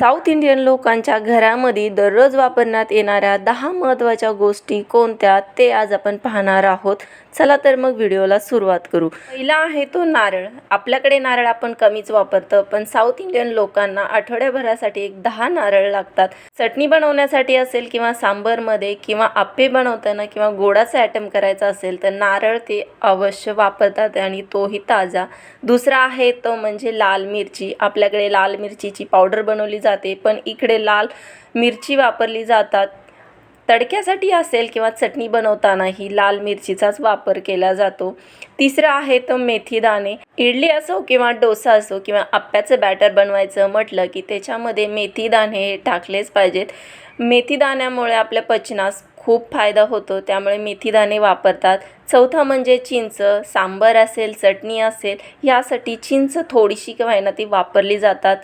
South Indian लोकांच्या घरामध्ये दररोज वापरण्यात येणाऱ्या दहा महत्त्वाच्या गोष्टी कोणत्या ते आज आपण पाहणार आहोत. चला तर मग व्हिडिओला सुरुवात करू. पहिला आहे तो नारळ. आपल्याकडे नारळ आपण कमीच वापरतो पण साऊथ इंडियन लोकांना आठवड्याभरासाठी एक दहा नारळ लागतात. चटणी बनवण्यासाठी असेल किंवा सांबरमध्ये किंवा आप्पे बनवताना किंवा गोडाचा ॲटम करायचा असेल तर नारळ ते अवश्य वापरतात आणि तोही ताजा. दुसरा आहे तो म्हणजे लाल मिरची. आपल्याकडे लाल मिरचीची पावडर बनवली जाते. पण इकडे लाल मिरची वापरली जातात. तडक्यासाठी असेल किंवा चटणी बनवतानाही लाल मिरचीचाच वापर केला जातो. तिसरं आहे तर मेथी दाणे. इडली असो किंवा डोसा असो किंवा आप्याचं बॅटर बनवायचं म्हटलं की त्याच्यामध्ये मेथी दाणे हे टाकलेच पाहिजेत. मेथी दाण्यामुळे आपल्या पचनास खूप फायदा होतो त्यामुळे मेथी दाणे वापरतात. चौथा म्हणजे चिंच सांबर असेल चटणी असेल यासाठी चिंच थोडीशी किंवा ना ती वापरली जातात.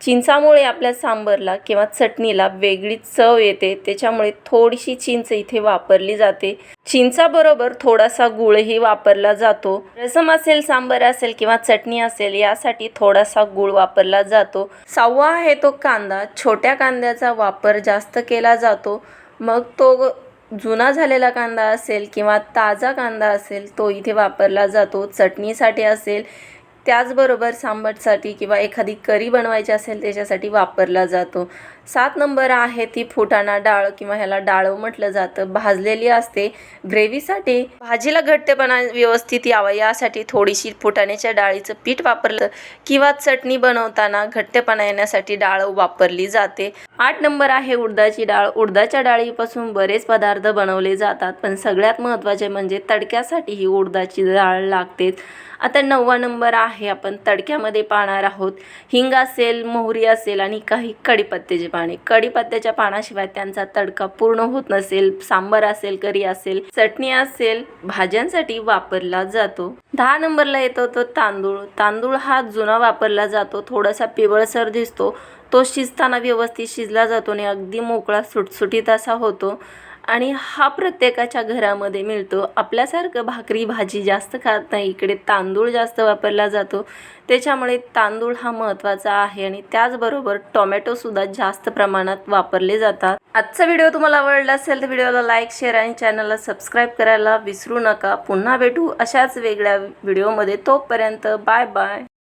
चिंचामुळे आपल्या सांबरला किंवा चटणीला वेगळी चव येते त्याच्यामुळे थोडीशी चिंच इथे वापरली जाते. चिंचाबरोबर थोडासा गुळही वापरला जातो. रसम असेल सांबर असेल किंवा चटणी असेल यासाठी थोडासा गुळ वापरला जातो. सहावा आहे तो कांदा. छोट्या कांद्याचा वापर जास्त केला जातो. मग तो जुना झालेला कांदा असेल किंवा ताजा कांदा असेल तो इथे वापरला जातो. चटणीसाठी असेल त्याचबरोबर सांबटसाठी किंवा एखादी करी बनवायची असेल त्याच्यासाठी वापरला जातो. सात नंबर आहे ती फुटाणा डाळ किंवा ह्याला डाळ म्हटलं जातं. भाजलेली असते. ग्रेव्हीसाठी भाजीला घट्टपणा व्यवस्थित यावा. यासाठी थोडीशी फुटाण्याच्या डाळीचं पीठ वापरलं किंवा चटणी बनवताना घट्टपणा येण्यासाठी डाळ वापरली जाते. आठ नंबर आहे उडदाची डाळ. उडदाच्या डाळीपासून बरेच पदार्थ बनवले जातात पण सगळ्यात महत्त्वाचे म्हणजे तडक्यासाठी ही उडदाची डाळ लागते. आता नववा नंबर आहे आहे. आपण तडक्यामध्ये पाहणार आहोत. हिंग असेल मोहरी असेल आणि काही कढीपत्त्याचे पाने. कढीपत्त्याच्या पानाशिवाय त्यांचा तडका पूर्ण होत नसेल. सांबर असेल करी असेल चटणी असेल भाज्यांसाठी वापरला जातो. दहा नंबरला येतो तो तांदूळ. तांदूळ हा जुना वापरला जातो. थोडासा पिवळसर दिसतो. तो शिजताना व्यवस्थित शिजला जातो आणि अगदी मोकळा सुटसुटीत असा होतो. आणि हा प्रत्येकाच्या घरामध्ये मिळतो. आपल्यासारखं भाकरी भाजी जास्त खात नाही. इकडे तांदूळ जास्त वापरला जातो. त्याच्यामुळे तांदूळ हा महत्त्वाचा आहे आणि त्याचबरोबर टोमॅटोसुद्धा जास्त प्रमाणात वापरले जातात. आजचा व्हिडिओ तुम्हाला आवडला असेल तर व्हिडिओला लाईक शेअर आणि चॅनलला सबस्क्राईब करायला विसरू नका. पुन्हा भेटू अशाच वेगळ्या व्हिडिओमध्ये. तोपर्यंत बाय बाय.